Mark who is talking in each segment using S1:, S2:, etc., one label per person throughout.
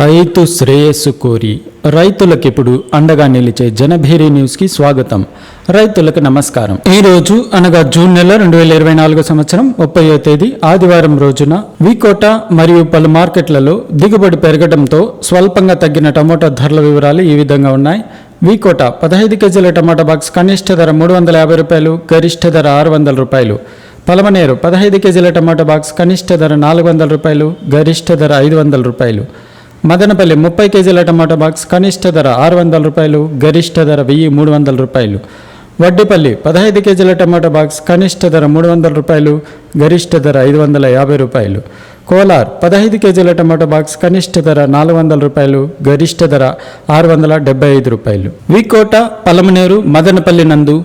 S1: రైతు శ్రేయస్సు కోరి రైతులకు ఇప్పుడు అండగా నిలిచే జనభేరి న్యూస్కి స్వాగతం. రైతులకు నమస్కారం. ఈ రోజు అనగా జూన్ నెల రెండు వేల ఇరవై నాలుగు సంవత్సరం ముప్పయో తేదీ ఆదివారం రోజున వికోట మరియు పలు మార్కెట్లలో దిగుబడి పెరగడంతో స్వల్పంగా తగ్గిన టమోటా ధరల వివరాలు ఈ విధంగా ఉన్నాయి. వికోట పదహైదు కేజీల టమాటా బాక్స్ కనిష్ట ధర మూడు వందల యాభై రూపాయలు గరిష్ట ధర ఆరు వందల రూపాయలు. పలమనేరు పదహైదు కేజీల టమాటా బాక్స్ కనిష్ట ధర నాలుగు వందల రూపాయలు గరిష్ట ధర ఐదు వందల రూపాయలు. మదనపల్లి ముప్పై కేజీల టమాటా బాక్స్ కనిష్ట ధర ఆరు వందల రూపాయలు గరిష్ట ధర వెయ్యి మూడు వందల రూపాయలు. వడ్డిపల్లి పదహైదు కేజీల టమాటా బాక్స్ కనిష్ట ధర మూడు వందల రూపాయలు గరిష్ట ధర ఐదు వందల యాభై రూపాయలు. కోలార్ పదహైదు కేజీల టమాటా బాక్స్ కనిష్ట ధర నాలుగు వందల రూపాయలు గరిష్ట ధర ఆరు వందల డెబ్బై ఐదు రూపాయలు. వికోట పలమనేరు మదనపల్లి నందు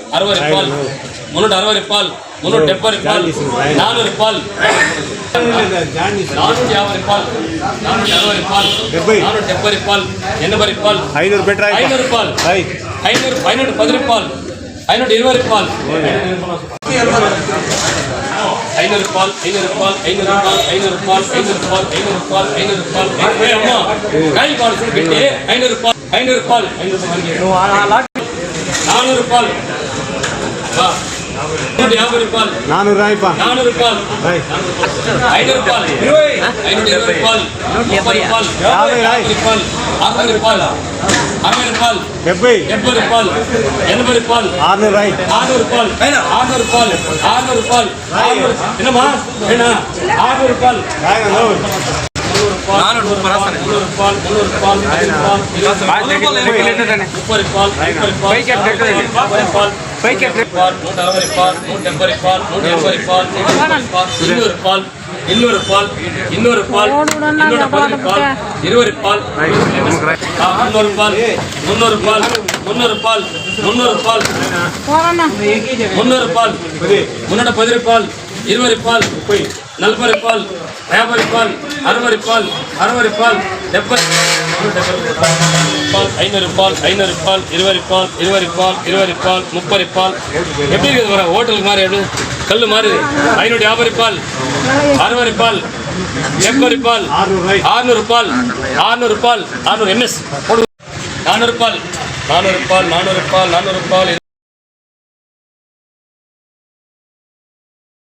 S2: அறுபது ரூபாய் முன்னூற்றி அறுபது ரூபாய் முன்னூற்றி டெப்பது ரூபாய் நானூறு ரூபாய்
S3: ஐநூறு
S2: அம்மா. நானூறு வா நூற்றி யாபது ரூபாய்
S3: நானூறு ரூபாய்ப்பா
S2: ரூபாய் ஐநூறு ரூபாய். ரூபாய். முப்பது ரூபாய். அறுபது ரூபாய். அறுபது ரூபாய். பால் நூறாவது பால் நூற்றம்பது பால் நூற்றம்பது பால் இன்னொரு பால் இன்னொரு பால் இன்னொரு பால் இன்னொரு பால் இருபது பால் முன்னூறு பால் முன்னூறு பால் முன்னூறு பால் முன்னூறு பால் முன்னூறு பால் முன்னூறு பதினெட்டு பால் இருபது பால் நலபது பால் யாபது பால் அறுபது பால் அறுபது பால் ஐநூறுபால் ஐநூறுபால் இருவரிப்பால் இருவரிப்பால் இருவரிப்பால் முப்பரிப்பால் எப்படி இருக்குது வர ஹோட்டலுக்கு மாதிரி எப்படி? கல் மாறுது. ஐநூற்றி பால் அறுவரிப்பால் பால் ஆறுநூறுபால் பால் ஆறுநூறு எம்எஸ். நானூறு நானூறுபால் நானூறுபால் நானூறுபால் நானூறுபால்